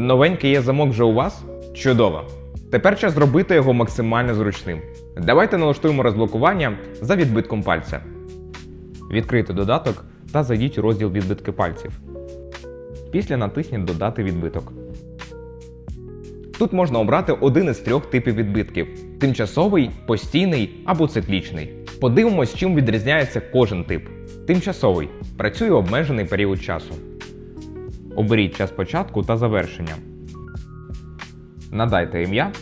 Новенький є замок вже у вас? Чудово! Тепер час зробити його максимально зручним. Давайте налаштуємо розблокування за відбитком пальця. Відкрийте додаток та зайдіть у розділ відбитки пальців. Після натисніть Додати відбиток. Тут можна обрати один із трьох типів відбитків: тимчасовий, постійний або циклічний. Подивимось, чим відрізняється кожен тип. Тимчасовий працює обмежений період часу. Оберіть час початку та завершення. Надайте ім'я,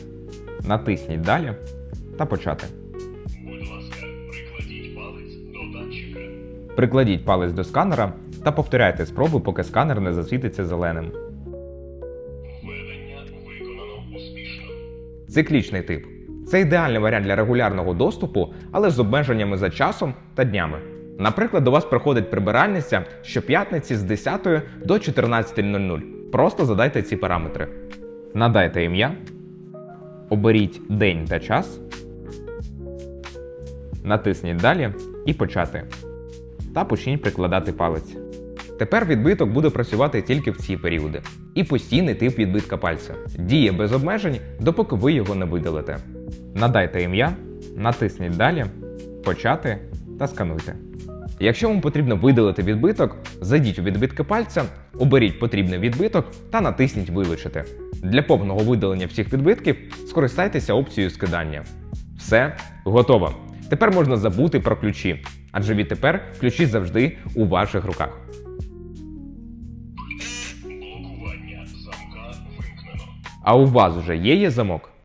натисніть Далі та почати. Будь ласка, прикладіть палець до датчика. Прикладіть палець до сканера та повторяйте спроби, поки сканер не засвітиться зеленим. Введення виконано успішно. Циклічний тип. Це ідеальний варіант для регулярного доступу, але з обмеженнями за часом та днями. Наприклад, до вас приходить прибиральниця щоп'ятниці з 10 до 14.00. Просто задайте ці параметри. Надайте ім'я, оберіть день та час, натисніть Далі і почати. Та почніть прикладати палець. Тепер відбиток буде працювати тільки в ці періоди. І постійний тип відбитка пальця. Діє без обмежень, допоки ви його не видалите. Надайте ім'я, натисніть Далі, почати та скануйте. Якщо вам потрібно видалити відбиток, зайдіть у відбитки пальця, оберіть потрібний відбиток та натисніть Вилучити. Для повного видалення всіх відбитків скористайтеся опцією скидання. Все, готово. Тепер можна забути про ключі, адже відтепер ключі завжди у ваших руках. А у вас вже є є замок?